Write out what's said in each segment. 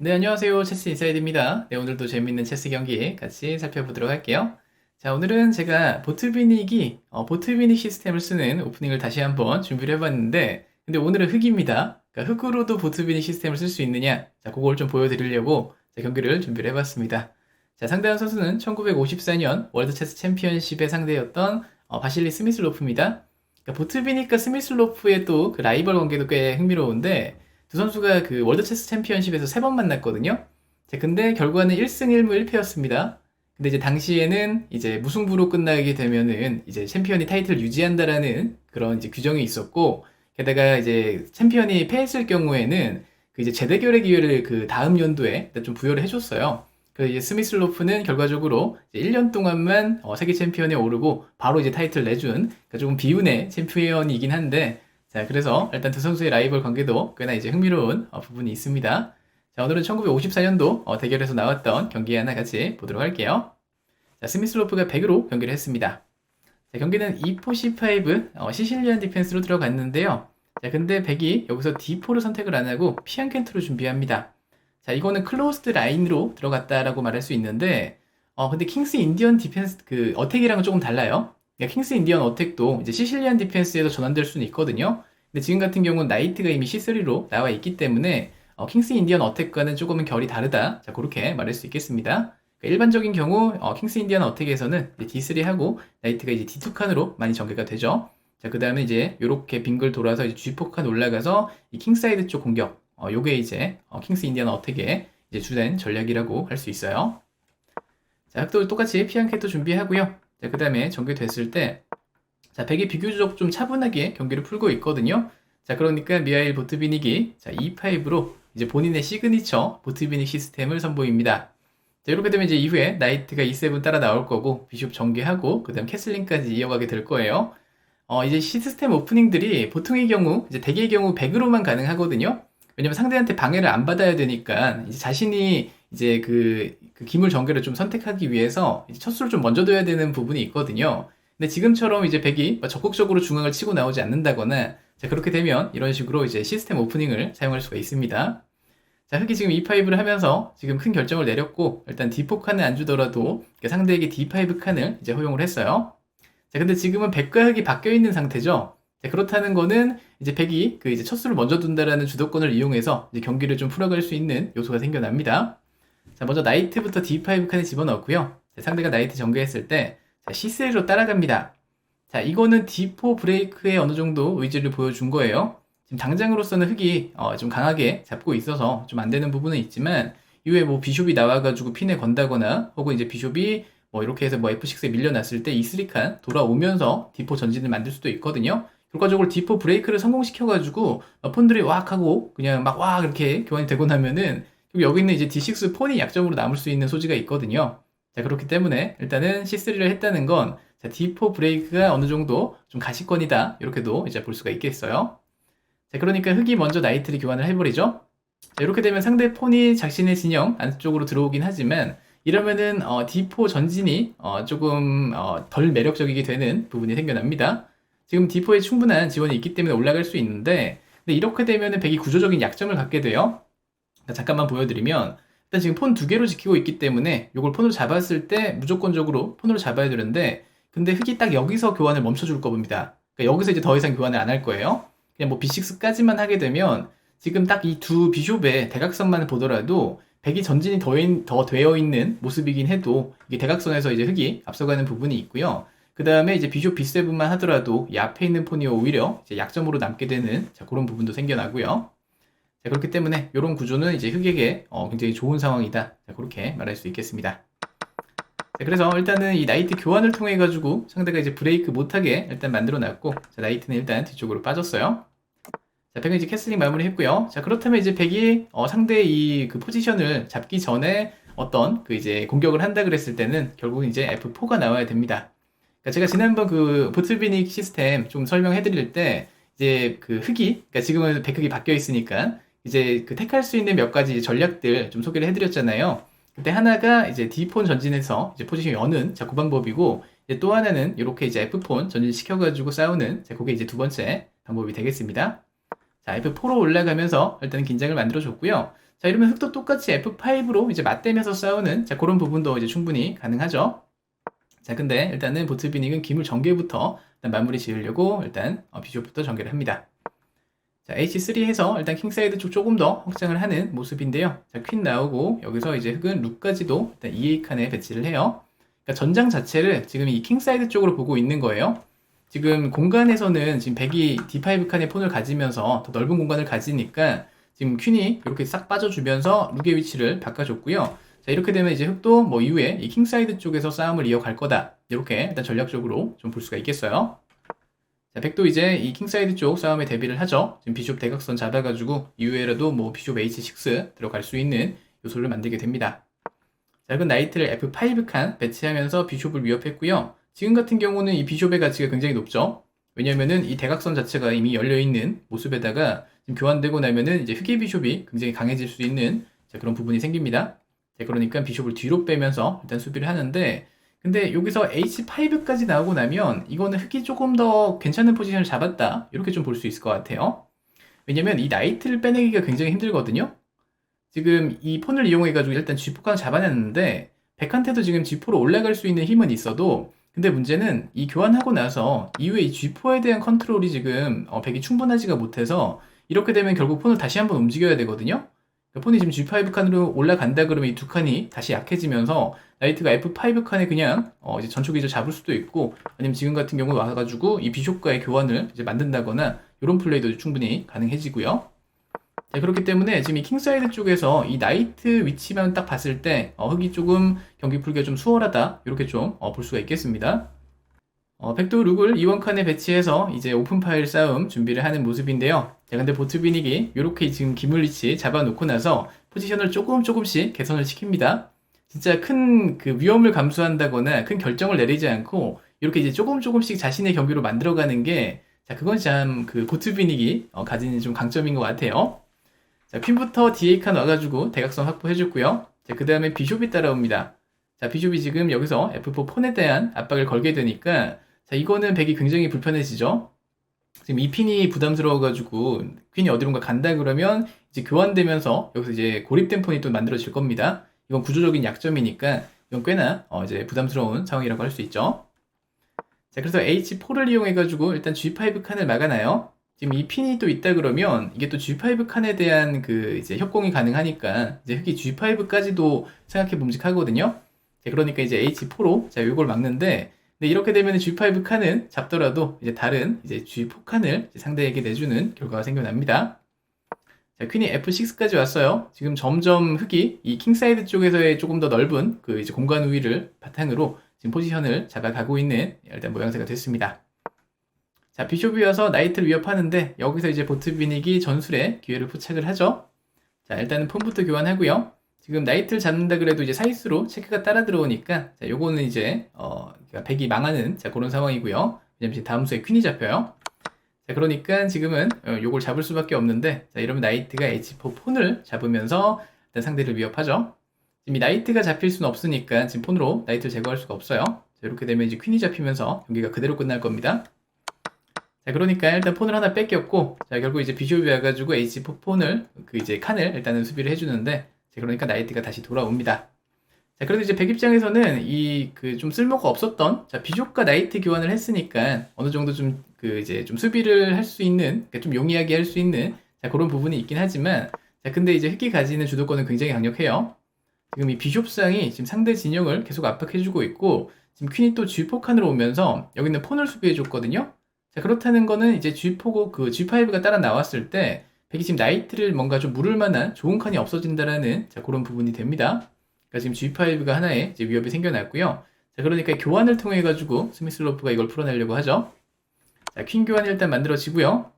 네, 안녕하세요. 체스 인사이드입니다. 네, 오늘도 재밌는 체스 경기 같이 살펴보도록 할게요. 자, 오늘은 제가 보트비닉이, 어, 보트비닉 시스템을 쓰는 오프닝을 다시 한번 준비를 해봤는데, 근데 오늘은 흑입니다. 그러니까 흑으로도 보트비닉 시스템을 쓸 수 있느냐? 자, 그걸 좀 보여드리려고 자, 경기를 준비를 해봤습니다. 자, 상대한 선수는 1954년 월드 체스 챔피언십의 상대였던 어, 바실리 스미슬로프입니다. 그러니까 보트비닉과 스미슬로프의 또 그 라이벌 관계도 꽤 흥미로운데, 두 선수가 그 월드 체스 챔피언십에서 세 번 만났거든요. 자, 근데 결과는 1승 1무 1패였습니다. 근데 이제 당시에는 이제 무승부로 끝나게 되면은 이제 챔피언이 타이틀을 유지한다라는 그런 이제 규정이 있었고, 게다가 이제 챔피언이 패했을 경우에는 그 이제 재대결의 기회를 그 다음 연도에 좀 부여를 해줬어요. 그 이제 스미슬로프는 결과적으로 이제 1년 동안만 어, 세계 챔피언에 오르고 바로 이제 타이틀 내준 그러니까 조금 비운의 챔피언이긴 한데 자 그래서 일단 두 선수의 라이벌 관계도 꽤나 이제 흥미로운 어, 부분이 있습니다. 자 오늘은 1954년도 어, 대결에서 나왔던 경기 하나 같이 보도록 할게요. 자 스미슬로프가 100으로 경기를 했습니다. 자, 경기는 E4, C5 어, 시실리안 디펜스로 들어갔는데요. 자 근데 100이 여기서 D4를 선택을 안 하고 피안켄트로 준비합니다. 자, 이거는 클로스드 라인으로 들어갔다라고 말할 수 있는데, 어, 근데 킹스 인디언 디펜스, 그, 어택이랑은 조금 달라요. 킹스 인디언 어택도 이제 시실리안 디펜스에서 전환될 수는 있거든요. 근데 지금 같은 경우는 나이트가 이미 C3로 나와 있기 때문에, 어, 킹스 인디언 어택과는 조금은 결이 다르다. 자, 그렇게 말할 수 있겠습니다. 그러니까 일반적인 경우, 어, 킹스 인디언 어택에서는 D3하고 나이트가 이제 D2 칸으로 많이 전개가 되죠. 자, 그 다음에 이제 요렇게 빙글 돌아서 이제 G4 칸 올라가서 이 킹사이드 쪽 공격, 어, 요게 이제 어, 킹스 인디언 어택의 이제 주된 전략이라고 할 수 있어요. 자, 흑도 똑같이 피안캐도 준비하고요. 자, 그 다음에 전개됐을 때, 자, 백이 비교적 좀 차분하게 경기를 풀고 있거든요. 자, 그러니까 미하일 보트비닉이 자, E5로 이제 본인의 시그니처 보트비닉 시스템을 선보입니다. 자, 이렇게 되면 이제 이후에 나이트가 E7 따라 나올 거고, 비숍 전개하고, 그 다음 캐슬링까지 이어가게 될 거예요. 어, 이제 시스템 오프닝들이 보통의 경우, 이제 대개의 경우 100으로만 가능하거든요. 왜냐면 상대한테 방해를 안 받아야 되니까 이제 자신이 이제 그, 그 기물 전개를 좀 선택하기 위해서 첫 수를 좀 먼저 둬야 되는 부분이 있거든요. 근데 지금처럼 이제 백이 적극적으로 중앙을 치고 나오지 않는다거나 자, 그렇게 되면 이런 식으로 이제 시스템 오프닝을 사용할 수가 있습니다. 자, 흑이 지금 E5를 하면서 지금 큰 결정을 내렸고 일단 D4 칸을 안 주더라도 상대에게 D5 칸을 이제 허용을 했어요. 자, 근데 지금은 백과 흑이 바뀌어 있는 상태죠. 자, 그렇다는 거는 이제 백이 그 이제 첫 수를 먼저 둔다라는 주도권을 이용해서 이제 경기를 좀 풀어갈 수 있는 요소가 생겨납니다. 자, 먼저 나이트부터 D5 칸에 집어넣고요. 자, 상대가 나이트 전개했을 때 자, C3로 따라갑니다. 자, 이거는 D4 브레이크에 어느 정도 의지를 보여준 거예요. 지금 당장으로서는 흑이 어, 좀 강하게 잡고 있어서 좀 안 되는 부분은 있지만 이후에 뭐 비숍이 나와가지고 핀에 건다거나 혹은 이제 비숍이 뭐 이렇게 해서 뭐 F6에 밀려났을 때 E3 칸 돌아오면서 D4 전진을 만들 수도 있거든요. 결과적으로 D4 브레이크를 성공시켜가지고 폰들이 왁 하고 그냥 막 와 이렇게 교환이 되고 나면은 여기 있는 이제 D6 폰이 약점으로 남을 수 있는 소지가 있거든요. 자 그렇기 때문에 일단은 C3를 했다는 건 자, D4 브레이크가 어느 정도 좀 가시권이다 이렇게도 이제 볼 수가 있겠어요. 자 그러니까 흑이 먼저 나이트를 교환을 해버리죠. 자, 이렇게 되면 상대 폰이 자신의 진영 안쪽으로 들어오긴 하지만 이러면은 어, D4 전진이 어, 조금 어, 덜 매력적이게 되는 부분이 생겨납니다. 지금 D4에 충분한 지원이 있기 때문에 올라갈 수 있는데 근데 이렇게 되면은 백이 구조적인 약점을 갖게 돼요. 잠깐만 보여드리면 일단 지금 폰 두 개로 지키고 있기 때문에 이걸 폰으로 잡았을 때 무조건적으로 폰으로 잡아야 되는데 근데 흑이 딱 여기서 교환을 멈춰줄 겁니다. 그러니까 여기서 이제 더 이상 교환을 안 할 거예요. 그냥 뭐 B6까지만 하게 되면 지금 딱 이 두 비숍의 대각선만 보더라도 백이 전진이 더, 인, 더 되어 있는 모습이긴 해도 이게 대각선에서 이제 흑이 앞서가는 부분이 있고요. 그 다음에 이제 비숍 B7만 하더라도 이 앞에 있는 폰이 오히려 약점으로 남게 되는 자, 그런 부분도 생겨나고요. 자, 그렇기 때문에 이런 구조는 이제 흑에게 어, 굉장히 좋은 상황이다. 자, 그렇게 말할 수 있겠습니다. 자, 그래서 일단은 이 나이트 교환을 통해 가지고 상대가 이제 브레이크 못하게 일단 만들어 놨고 자, 나이트는 일단 뒤쪽으로 빠졌어요. 자, 백은 이제 캐슬링 마무리 했고요. 자, 그렇다면 이제 백이 어, 상대의 이그 포지션을 잡기 전에 어떤 그 이제 공격을 한다 그랬을 때는 결국 이제 F4가 나와야 됩니다. 그러니까 제가 지난번 그 보틀비닉 시스템 좀 설명해 드릴 때 이제 그 흑이 그러니까 지금은 백흑이 바뀌어 있으니까 이제 그 택할 수 있는 몇 가지 전략들 좀 소개를 해 드렸잖아요. 그때 하나가 이제 D폰 전진해서 이제 포지션 여는 자, 그 방법이고 또 하나는 이렇게 이제 F폰 전진시켜 가지고 싸우는 자, 그게 이제 두 번째 방법이 되겠습니다. 자, F4로 올라가면서 일단 긴장을 만들어 줬고요. 자, 이러면 흑도 똑같이 F5로 이제 맞대면서 싸우는 자, 그런 부분도 이제 충분히 가능하죠. 자, 근데 일단은 보트비닉은 기물 전개부터 일단 마무리 지으려고 일단 어, 비숍부터 전개를 합니다. 자, H3 해서 일단 킹사이드 쪽 조금 더 확장을 하는 모습인데요. 자, 퀸 나오고 여기서 이제 흑은 룩까지도 일단 2A 칸에 배치를 해요. 그러니까 전장 자체를 지금 이 킹사이드 쪽으로 보고 있는 거예요. 지금 공간에서는 지금 백이 D5 칸의 폰을 가지면서 더 넓은 공간을 가지니까 지금 퀸이 이렇게 싹 빠져주면서 룩의 위치를 바꿔줬고요. 자, 이렇게 되면 이제 흑도 뭐 이후에 이 킹사이드 쪽에서 싸움을 이어갈 거다. 이렇게 일단 전략적으로 좀 볼 수가 있겠어요. 자, 백도 이제 이 킹사이드 쪽 싸움에 대비를 하죠. 지금 비숍 대각선 잡아가지고 이후에라도 뭐 비숍 H6 들어갈 수 있는 요소를 만들게 됩니다. 자, 그 나이트를 F5 칸 배치하면서 비숍을 위협했고요. 지금 같은 경우는 이 비숍의 가치가 굉장히 높죠. 왜냐면은 이 대각선 자체가 이미 열려있는 모습에다가 지금 교환되고 나면은 이제 흑의 비숍이 굉장히 강해질 수 있는 자, 그런 부분이 생깁니다. 자, 그러니까 비숍을 뒤로 빼면서 일단 수비를 하는데 근데 여기서 H5까지 나오고 나면 이거는 흑이 조금 더 괜찮은 포지션을 잡았다. 이렇게 좀 볼 수 있을 것 같아요. 왜냐면 이 나이트를 빼내기가 굉장히 힘들거든요. 지금 이 폰을 이용해 가지고 일단 G4칸을 잡아냈는데 백한테도 지금 G4로 올라갈 수 있는 힘은 있어도 근데 문제는 이 교환하고 나서 이후에 이 G4에 대한 컨트롤이 지금 어, 백이 충분하지가 못해서 이렇게 되면 결국 폰을 다시 한번 움직여야 되거든요. 폰이 지금 G5 칸으로 올라간다 그러면 이 두 칸이 다시 약해지면서 나이트가 F5 칸에 그냥 어 이제 전초기를 잡을 수도 있고 아니면 지금 같은 경우 와가지고 이 비숍과의 교환을 이제 만든다거나 이런 플레이도 충분히 가능해지고요. 자, 그렇기 때문에 지금 이 킹사이드 쪽에서 이 나이트 위치만 딱 봤을 때 어, 흑이 조금 경기 풀기가 좀 수월하다 이렇게 좀 볼 수가 있겠습니다. 어, 백도 룩을 이원 칸에 배치해서 이제 오픈 파일 싸움 준비를 하는 모습인데요. 자, 근데 보트비닉이 이렇게 지금 기물 위치 잡아놓고 나서 포지션을 조금 조금씩 개선을 시킵니다. 진짜 큰 그 위험을 감수한다거나 큰 결정을 내리지 않고 이렇게 이제 조금 조금씩 자신의 경기로 만들어가는 게 자, 그건 참 그 보트비닉이 어, 가진 좀 강점인 것 같아요. 자, 퀸부터 D8 칸 와가지고 대각선 확보해줬고요. 자, 그 다음에 비숍이 따라옵니다. 자, 비숍이 지금 여기서 F4 폰에 대한 압박을 걸게 되니까 자, 이거는 백이 굉장히 불편해지죠. 지금 이 핀이 부담스러워가지고 퀸이 어디론가 간다 그러면 이제 교환되면서 여기서 이제 고립된 폰이 또 만들어질 겁니다. 이건 구조적인 약점이니까 이건 꽤나 어 이제 부담스러운 상황이라고 할 수 있죠. 자, 그래서 H4를 이용해가지고 일단 G5 칸을 막아놔요. 지금 이 핀이 또 있다 그러면 이게 또 G5 칸에 대한 그 이제 협공이 가능하니까 이제 흑이 G5까지도 생각해 봄직하거든요. 자, 그러니까 이제 H4로 자, 이걸 막는데 근데 이렇게 되면 G5 칸은 잡더라도 이제 다른 이제 G4 칸을 이제 상대에게 내주는 결과가 생겨납니다. 자, 퀸이 F6까지 왔어요. 지금 점점 흑이 이 킹사이드 쪽에서의 조금 더 넓은 그 이제 공간 우위를 바탕으로 지금 포지션을 잡아가고 있는 일단 모양새가 됐습니다. 자, 비숍이 와서 나이트를 위협하는데 여기서 이제 보트 비닉이 전술에 기회를 포착을 하죠. 자, 일단은 폰부터 교환하고요. 지금 나이트를 잡는다 그래도 이제 사이스로 체크가 따라 들어오니까 자, 요거는 이제 어, 백이 망하는 자, 그런 상황이고요. 왜냐면 다음 수에 퀸이 잡혀요. 자, 그러니까 지금은 어, 요걸 잡을 수밖에 없는데 자, 이러면 나이트가 H4 폰을 잡으면서 일단 상대를 위협하죠. 지금 이 나이트가 잡힐 수는 없으니까 지금 폰으로 나이트를 제거할 수가 없어요. 자, 이렇게 되면 이제 퀸이 잡히면서 경기가 그대로 끝날 겁니다. 자, 그러니까 일단 폰을 하나 뺏겼고, 자, 결국 이제 비숍이 와가지고 H4 폰을, 그 이제 칸을 일단은 수비를 해주는데, 자, 그러니까 나이트가 다시 돌아옵니다. 자, 그래도 이제 백 입장에서는 이 그 좀 쓸모가 없었던, 자, 비숍과 나이트 교환을 했으니까 어느 정도 좀 그 이제 좀 수비를 할 수 있는, 그러니까 좀 용이하게 할 수 있는, 자, 그런 부분이 있긴 하지만, 자, 근데 이제 흑이 가지는 주도권은 굉장히 강력해요. 지금 이 비숍상이 지금 상대 진영을 계속 압박해주고 있고, 지금 퀸이 또 G4 칸으로 오면서 여기는 폰을 수비해줬거든요. 자, 그렇다는 거는 이제 G4고 그 G5가 따라 나왔을 때 백이 지금 나이트를 뭔가 좀 물을 만한 좋은 칸이 없어진다라는 자, 그런 부분이 됩니다. 그러니까 지금 G5가 하나의 위협이 생겨났고요. 자, 그러니까 교환을 통해 가지고 스미슬로프가 이걸 풀어내려고 하죠. 자, 퀸 교환이 일단 만들어지고요.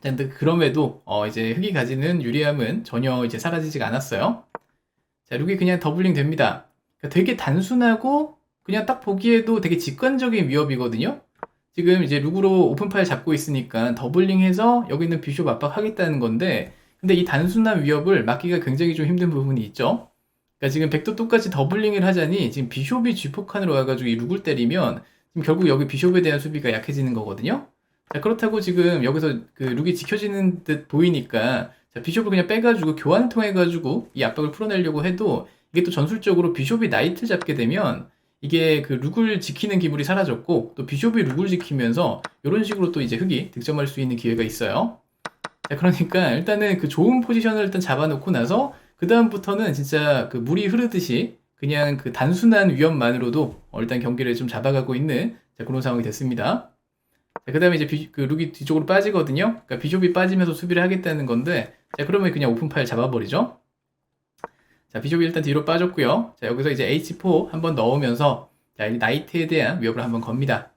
자, 근데 그럼에도 어, 이제 흑이 가지는 유리함은 전혀 이제 사라지지가 않았어요. 자, 룩이 그냥 더블링 됩니다. 그러니까 되게 단순하고 그냥 딱 보기에도 되게 직관적인 위협이거든요. 지금 이제 룩으로 오픈 파일 잡고 있으니까 더블링해서 여기 있는 비숍 압박하겠다는 건데 근데 이 단순한 위협을 막기가 굉장히 좀 힘든 부분이 있죠. 그러니까 지금 백도 똑같이 더블링을 하자니 지금 비숍이 G4 칸으로 와가지고 이 룩을 때리면 지금 결국 여기 비숍에 대한 수비가 약해지는 거거든요. 자, 그렇다고 지금 여기서 그 룩이 지켜지는 듯 보이니까 자, 비숍을 그냥 빼가지고 교환 통해 가지고 이 압박을 풀어내려고 해도 이게 또 전술적으로 비숍이 나이트 잡게 되면 이게 그 룩을 지키는 기물이 사라졌고 또 비숍이 룩을 지키면서 이런 식으로 또 이제 흑이 득점할 수 있는 기회가 있어요. 자, 그러니까 일단은 그 좋은 포지션을 일단 잡아놓고 나서 그 다음부터는 진짜 그 물이 흐르듯이 그냥 그 단순한 위험만으로도 어, 일단 경기를 좀 잡아가고 있는 자, 그런 상황이 됐습니다. 자, 그 다음에 이제 비, 그 룩이 뒤쪽으로 빠지거든요. 그러니까 비숍이 빠지면서 수비를 하겠다는 건데, 자, 그러면 그냥 오픈 파일 잡아버리죠. 자, 비숍이 일단 뒤로 빠졌고요. 자, 여기서 이제 H4 한번 넣으면서, 자, 이 나이트에 대한 위협을 한번 겁니다.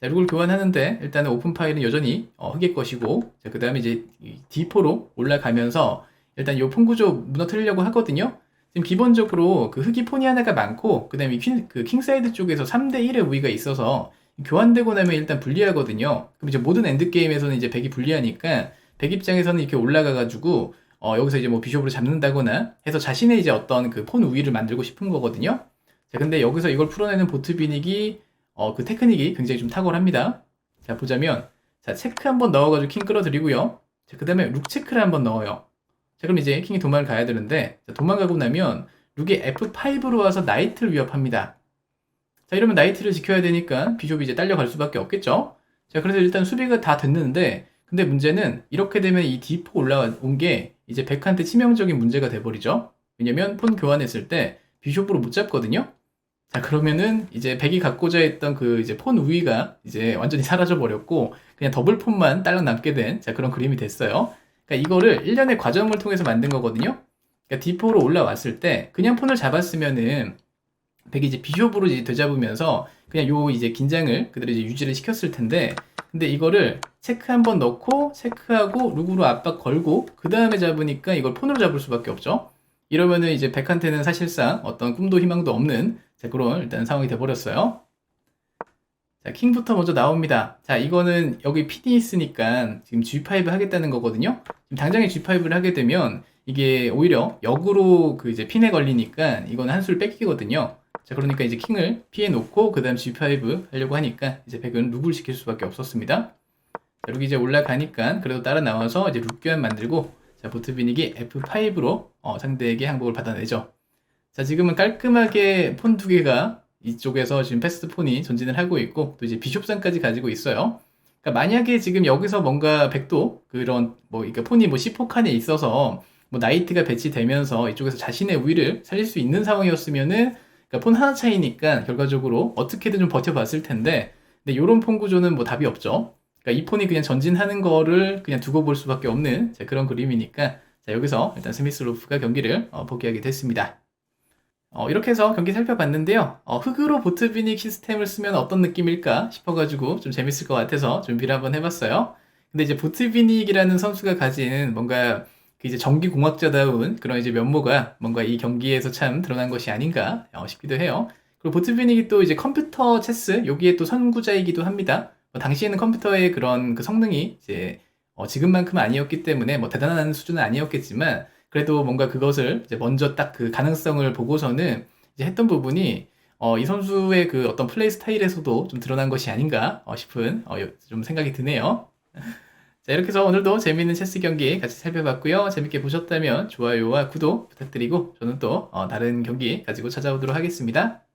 자, 룩을 교환하는데, 일단은 오픈 파일은 여전히 어, 흑의 것이고, 자, 그 다음에 이제 이 D4로 올라가면서, 일단 요 폰구조 무너뜨리려고 하거든요. 지금 기본적으로 그 흑이 폰이 하나가 많고, 그 다음에 퀸, 그 킹사이드 쪽에서 3대1의 우위가 있어서, 교환되고 나면 일단 불리하거든요. 그럼 이제 모든 엔드게임에서는 이제 백이 불리하니까, 백 입장에서는 이렇게 올라가가지고, 어, 여기서 이제 뭐 비숍으로 잡는다거나 해서 자신의 이제 어떤 그 폰 우위를 만들고 싶은 거거든요. 자, 근데 여기서 이걸 풀어내는 보트 비닉이, 어, 그 테크닉이 굉장히 좀 탁월합니다. 자, 보자면, 자, 체크 한번 넣어가지고 킹 끌어들이고요. 자, 그 다음에 룩 체크를 한번 넣어요. 자, 그럼 이제 킹이 도망을 가야 되는데, 자, 도망가고 나면, 룩이 F5로 와서 나이트를 위협합니다. 자, 이러면 나이트를 지켜야 되니까 비숍이 이제 딸려갈 수밖에 없겠죠? 자, 그래서 일단 수비가 다 됐는데, 근데 문제는 이렇게 되면 이 D4 올라온 게 이제 백한테 치명적인 문제가 돼버리죠. 왜냐면 폰 교환했을 때 비숍으로 못 잡거든요. 자, 그러면은 이제 백이 갖고자 했던 그 이제 폰 우위가 이제 완전히 사라져 버렸고 그냥 더블 폰만 딸랑 남게 된 자, 그런 그림이 됐어요. 그러니까 이거를 일련의 과정을 통해서 만든 거거든요. 그러니까 D4로 올라왔을 때 그냥 폰을 잡았으면은 백이 이제 비숍으로 이제 되잡으면서 그냥 요 이제 긴장을 그대로 이제 유지를 시켰을 텐데 근데 이거를 체크 한번 넣고 체크하고 룩으로 압박 걸고 그 다음에 잡으니까 이걸 폰으로 잡을 수밖에 없죠. 이러면은 이제 백한테는 사실상 어떤 꿈도 희망도 없는 자, 그런 일단 상황이 돼버렸어요. 자, 킹부터 먼저 나옵니다. 자, 이거는 여기 PD 있으니까 지금 G5 하겠다는 거거든요. 지금 당장에 G5를 하게 되면 이게 오히려 역으로 그 이제 핀에 걸리니까 이건 한 수를 뺏기거든요. 자, 그러니까 이제 킹을 피해 놓고 그 다음 G5 하려고 하니까 이제 백은 룩을 시킬 수밖에 없었습니다. 자, 룩이 이제 올라가니까 그래도 따라 나와서 이제 룩 교환 만들고 자, 보트 비닉이 F5로 어, 상대에게 항복을 받아내죠. 자, 지금은 깔끔하게 폰 두 개가 이쪽에서 지금 패스트 폰이 전진을 하고 있고 또 이제 비숍상까지 가지고 있어요. 그러니까 만약에 지금 여기서 뭔가 백도 그런 뭐 그러니까 폰이 뭐 C4 칸에 있어서 뭐 나이트가 배치되면서 이쪽에서 자신의 우위를 살릴 수 있는 상황이었으면은 그러니까 폰 하나 차이니까 결과적으로 어떻게든 좀 버텨봤을 텐데 근데 이런 폰 구조는 뭐 답이 없죠. 그러니까 이 폰이 그냥 전진하는 거를 그냥 두고 볼 수밖에 없는 자, 그런 그림이니까 자, 여기서 일단 스미스 로프가 경기를 어, 포기하게 됐습니다. 어, 이렇게 해서 경기 살펴봤는데요. 어, 흑으로 보트비닉 시스템을 쓰면 어떤 느낌일까 싶어가지고 좀 재밌을 것 같아서 준비를 한번 해봤어요. 근데 이제 보트비닉이라는 선수가 가진 뭔가 그 이제 전기공학자다운 그런 이제 면모가 뭔가 이 경기에서 참 드러난 것이 아닌가 어, 싶기도 해요. 그리고 보트비닉이 또 이제 컴퓨터 체스 여기에 또 선구자이기도 합니다. 뭐 당시에는 컴퓨터의 그런 그 성능이 이제 어, 지금만큼 아니었기 때문에 뭐 대단한 수준은 아니었겠지만 그래도 뭔가 그것을 이제 먼저 딱 그 가능성을 보고서는 이제 했던 부분이 어, 이 선수의 그 어떤 플레이 스타일에서도 좀 드러난 것이 아닌가 어, 싶은 어, 좀 생각이 드네요. 자, 이렇게 해서 오늘도 재미있는 체스 경기 같이 살펴봤고요. 재밌게 보셨다면 좋아요와 구독 부탁드리고 저는 또 어, 다른 경기 가지고 찾아오도록 하겠습니다.